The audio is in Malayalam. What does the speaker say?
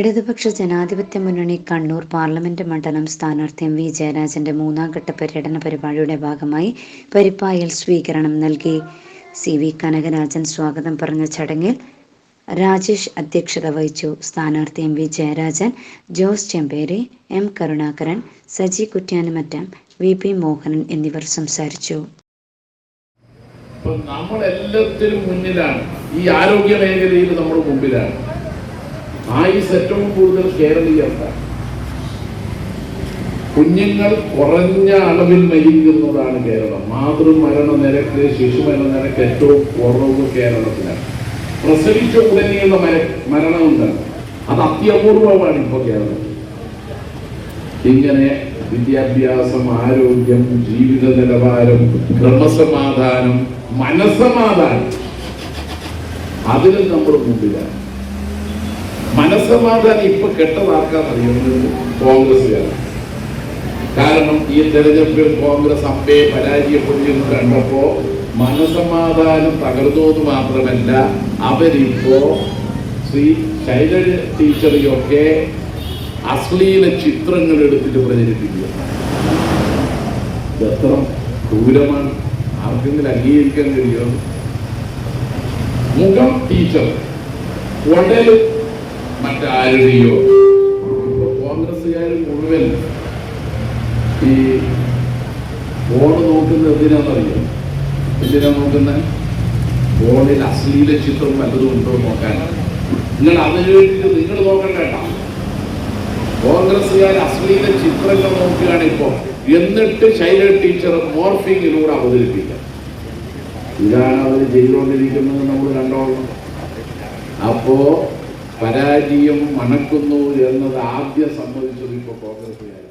ഇടതുപക്ഷ ജനാധിപത്യ മുന്നണി കണ്ണൂർ പാർലമെന്റ് മണ്ഡലം സ്ഥാനാർത്ഥി എം വി. ജയരാജന്റെ മൂന്നാം ഘട്ട പര്യടന പരിപാടിയുടെ ഭാഗമായി പരിപ്പായിൽ സ്വീകരണം നൽകി. സി. വി. കനകരാജൻ സ്വാഗതം പറഞ്ഞ ചടങ്ങിൽ രാജേഷ് അധ്യക്ഷത വഹിച്ചു. സ്ഥാനാർത്ഥി M V. Jayarajan Jose Chemperi M. Karunakaran Saji Kuttyanamattam V. P. Mohanan എന്നിവർ സംസാരിച്ചു. നമ്മൾ എല്ലാത്തിലും മുന്നിലാണ്. ഈ ആരോഗ്യ മേഖലയിൽ നമ്മൾ മുമ്പിലാണ്. ആയുസ് ഏറ്റവും കൂടുതൽ കേരളീയർക്കാണ് കുഞ്ഞുങ്ങൾ കുറഞ്ഞ അളവിൽ മരിക്കുന്നതാണ് കേരളം. മാതൃമരണ നിരക്ക് ശിശുമരണ നിരക്ക് ഏറ്റവും കുറവ് കേരളത്തിലാണ്. പ്രസവിച്ച ഉടനെയുള്ള മര മരണമുണ്ട്. അത് അത്യപൂർവമാണ് ഇപ്പോൾ കേരളം. ഇങ്ങനെ വിദ്യാഭ്യാസം ആരോഗ്യം ജീവിത നിലവാരം ക്രമസമാധാനം മനസമാധാനം അതിലും നമ്മൾ മുമ്പിലാണ്. മനസമാധാനം ഇപ്പൊ കെട്ടതാക്കാന്നറിയുന്നത് കോൺഗ്രസ്സുകാരാണ് കാരണം ഈ തെരഞ്ഞെടുപ്പിൽ കോൺഗ്രസ് അമ്പേ പരാജയപ്പെടുന്നു കണ്ടപ്പോ മനസമാധാനം തകർന്നു എന്ന് മാത്രമല്ല അവരിപ്പോ ശ്രീ ശൈലജ ടീച്ചറിയൊക്കെ അശ്ലീല ചിത്രങ്ങൾ എടുത്തിട്ട് പ്രചരിപ്പിക്കുക. എത്ര ക്രൂരമാണ്. ആർക്കെങ്കിലും അംഗീകരിക്കാൻ കഴിയുമോ? മുഖം ടീച്ചർ. ഉടൽ മറ്റാരുടെയോ കോൺഗ്രസ്സുകാർ മുഴുവൻ ഈ ഫോണ് നോക്കുന്നത് എന്തിനാണെന്നറിയോ? എന്തിനാ നോക്കുന്നത് ഫോണിൽ അശ്ലീല ചിത്രം വല്ലതും ഉണ്ടോ നോക്കാൻ. നിങ്ങൾ അതിനു വേണ്ടിയിട്ട് നിങ്ങൾ നോക്കണ്ട കോൺഗ്രസ്സുകാർ അശ്ലീല ചിത്രങ്ങൾ നോക്കുകയാണ് ഇപ്പോ എന്നിട്ട് ശൈല ടീച്ചർ മോർഫിങ്ങിലൂടെ അവതരിപ്പിക്കാം ഇതാണ് അവർ ചെയ്തുകൊണ്ടിരിക്കുന്നത് നമ്മൾ കണ്ടോളണം അപ്പോ പരാജയം മണക്കുന്നു എന്നത് ആദ്യം സംബന്ധിച്ചത് ഇപ്പൊ കോൺഗ്രസ്സുകാർ